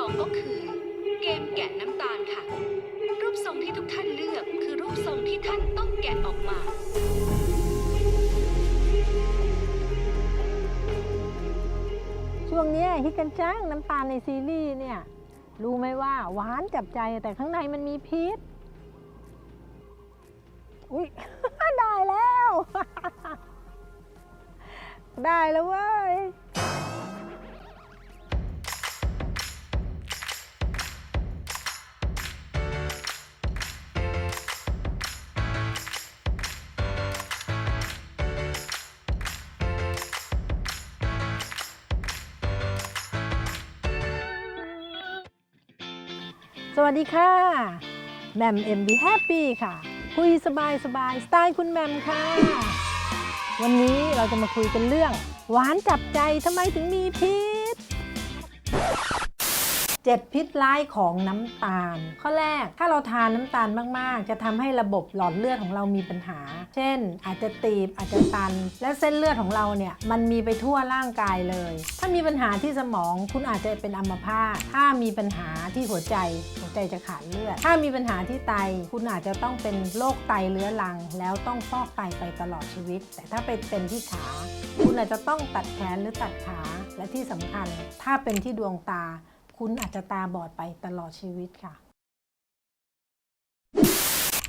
2ก็คือ เกมแกะน้ำตาลค่ะ รูปทรงที่ทุกท่านเลือกคือรูปทรงที่ท่านต้องแกะออกมาช่วงนี้ฮิตกันจ้างน้ำตาลในซีรีส์เนี่ย รู้ไหมว่าหวานจับใจแต่ข้างในมันมีพิษ อุ้ยได้แล้ว ได้แล้วเว้ สวัสดีค่ะแมมเอ็มบีแฮปปี้ค่ะ คุยสบายสบายสไตล์คุณแมมค่ะ วันนี้เราจะมาคุยกันเรื่อง หวานจับใจทำไมถึงมีพี่ ษเจ็ดพิษร้ายของน้ำตาล ข้อแรกถ้าเราทานน้ำตาลมากๆ จะทำให้ระบบหลอดเลือดของเรามีปัญหา เช่น อาจจะตีบอาจจะตัน และเส้นเลือดของเราเนี่ยมันมีไปทั่วร่างกายเลย ถ้ามีปัญหาที่สมองคุณอาจจะเป็นอัมพาตถ้ามีปัญหาที่หัวใจหัวใจจะขาดเลือด ถ้ามีปัญหาที่ไตคุณอาจจะต้องเป็นโรคไตเรื้อรัง แล้วต้องฟอกไตไปตลอดชีวิต แต่ถ้าไปเป็นที่ขา คุณอาจจะต้องตัดแขนหรือตัดขาและที่สำคัญ ถ้าเป็นที่ดวงตา คุณอาจจะตาบอดไปตลอดชีวิตค่ะ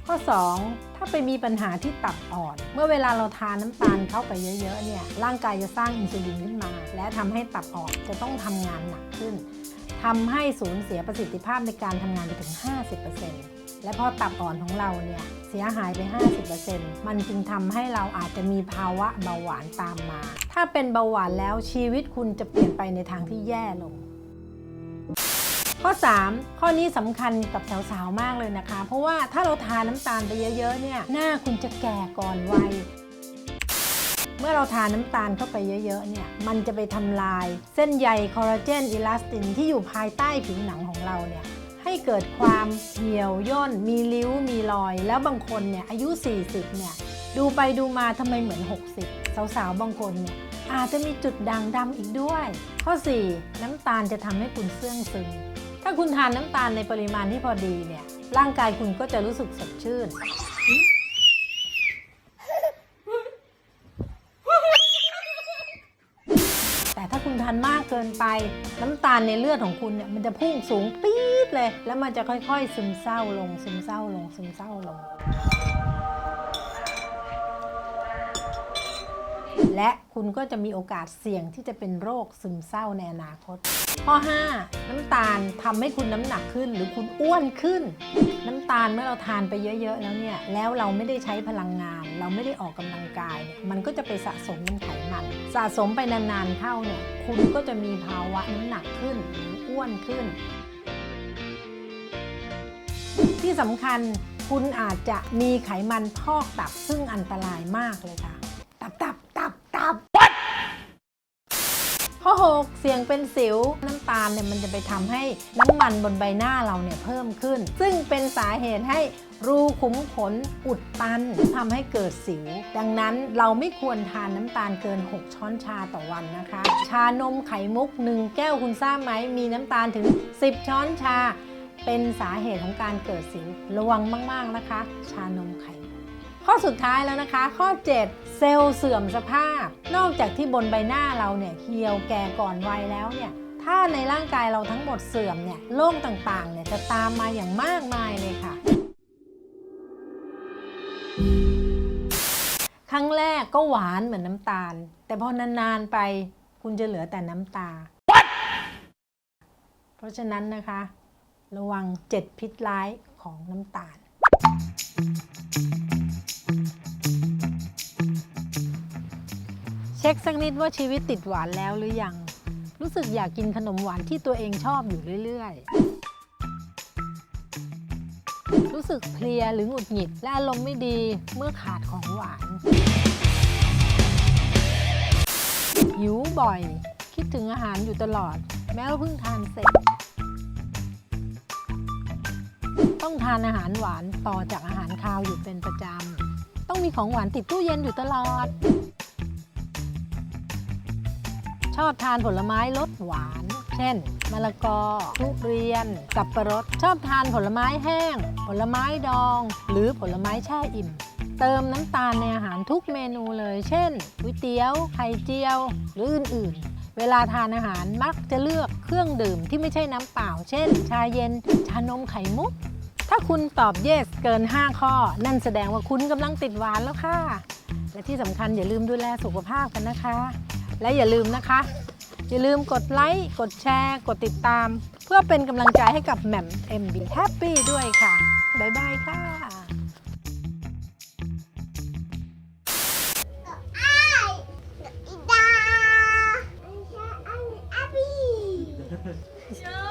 ข้อ 2 ถ้าไปมีปัญหาที่ตับอ่อน เมื่อเวลาเราทานน้ำตาลเข้าไปเยอะๆเนี่ยร่างกายจะสร้างอินซูลินขึ้นมา และทำให้ตับอ่อนจะต้องทำงานหนักขึ้นทำให้สูญเสียประสิทธิภาพในการทำงานไปถึง 50%และพอตับอ่อนของเราเนี่ยเสียหายไป 50%มันจึงทำให้เราอาจจะมีภาวะเบาหวานตามมา ถ้าเป็นเบาหวานแล้วชีวิตคุณจะเปลี่ยนไปในทางที่แย่ลง ข้อ 3 ข้อนี้สำคัญกับสาวๆมากเลยนะคะ เพราะว่าถ้าเราทานน้ำตาลไปเยอะๆเนี่ยหน้าคุณจะแก่ก่อนวัยเมื่อเราทานน้ำตาลเข้าไปเยอะๆเนี่ย มันจะไปทำลายเส้นใยคอลลาเจนอิลาสตินที่อยู่ภายใต้ผิวหนังของเราเนี่ยให้เกิดความเหี่ยวย่น มีริ้ว มีรอย แล้วบางคนเนี่ยอายุ 40 เนี่ย ดูไปดูมาทำไมเหมือน 60 สาวๆ บางคนเนี่ยอาจจะมีจุดด่างดำอีกด้วย ข้อ 4 น้ำตาลจะทำให้คุณเสื่องซึม ถ้าคุณทานน้ำตาลในปริมาณที่พอดีเนี่ย ร่างกายคุณก็จะรู้สึกสดชื่น แต่ถ้าคุณทานมากเกินไป น้ำตาลในเลือดของคุณเนี่ยมันจะพุ่งสูงปี๊ดเลย แล้วมันจะค่อยๆ ซึมเศร้าลง ซึมเศร้าลง ซึมเศร้าลง และคุณก็จะมีโอกาสเสี่ยงที่จะเป็นโรคซึมเศร้าในอนาคต ข้อ 5 น้ำตาลทำให้คุณน้ำหนักขึ้นหรือคุณอ้วนขึ้น น้ำตาลเมื่อเราทานไปเยอะๆแล้วเนี่ยแล้วเราไม่ได้ใช้พลังงาน เราไม่ได้ออกกำลังกายเนี่ยมันก็จะไปสะสมเป็นไขมัน สะสมไปนานๆเข้าเนี่ยคุณก็จะมีภาวะน้ำหนักขึ้นหรืออ้วนขึ้น ที่สำคัญคุณอาจจะมีไขมันพอกตับซึ่งอันตรายมากเลยค่ะ ข้อ6เสี่ยงเป็นสิวน้ำตาลเนี่ยมันจะไปทำให้น้ำมันบนใบหน้าเราเนี่ยเพิ่มขึ้น ซึ่งเป็นสาเหตุให้รูขุมขนอุดตันทำให้เกิดสิว ดังนั้นเราไม่ควรทานน้ำตาลเกิน 6 ช้อนชาต่อวันนะคะ ชานมไข่มุก 1 แก้วคุณทราบไหมมีน้ำตาลถึง 10 ช้อนชา เป็นสาเหตุของการเกิดสิวระวังมาก ๆนะคะ ชานมไข่ ข้อสุดท้ายแล้วนะคะ ข้อ 7 เซลล์เสื่อมสภาพ นอกจากที่บนใบหน้าเราเนี่ยเหี่ยวแก่ก่อนวัยแล้วเนี่ยถ้าในร่างกายเราทั้งหมดเสื่อมเนี่ยโรคต่างๆเนี่ยจะตามมาอย่างมากมายเลยค่ะ ครั้งแรกก็หวานเหมือนน้ำตาล แต่พอนานๆไปคุณจะเหลือแต่น้ำตาเพราะฉะนั้นนะคะ ระวัง7พิษร้ายของน้ำตาล เช็คสักนิดว่าชีวิตติดหวานแล้วหรือยัง รู้สึกอยากกินขนมหวานที่ตัวเองชอบอยู่เรื่อยๆ รู้สึกเพลียหรือหงุดหงิดและอารมณ์ไม่ดีเมื่อขาดของหวาน หิวบ่อย คิดถึงอาหารอยู่ตลอด แม้ว่าเพิ่งทานเสร็จ ต้องทานอาหารหวานต่อจากอาหารคาวอยู่เป็นประจำ ต้องมีของหวานติดตู้เย็นอยู่ตลอด ชอบทานผลไม้รสหวาน เช่น มะละกอ ทุเรียน สับปะรด ชอบทานผลไม้แห้ง ผลไม้ดอง หรือผลไม้แช่อิ่ม เติมน้ำตาลในอาหารทุกเมนูเลย เช่นก๋วยเตี๋ยว ไข่เจียว หรืออื่น ๆเวลาทานอาหารมักจะเลือกเครื่องดื่มที่ไม่ใช่น้ำเปล่า เช่น ชาเย็น ชานมไข่มุก ถ้าคุณตอบ yes เกิน 5 ข้อ นั่นแสดงว่าคุณกำลังติดหวานแล้วค่ะ และที่สำคัญอย่าลืมดูแลสุขภาพกันนะคะ และอย่าลืมนะคะ อย่าลืมกดไลค์กดแชร์ กดติดตาม เพื่อเป็นกำลังใจให้กับแหม่ม MB Happy ด้วยค่ะ บ๊ายบายค่ะอีดาอันชาอันอาบีชอ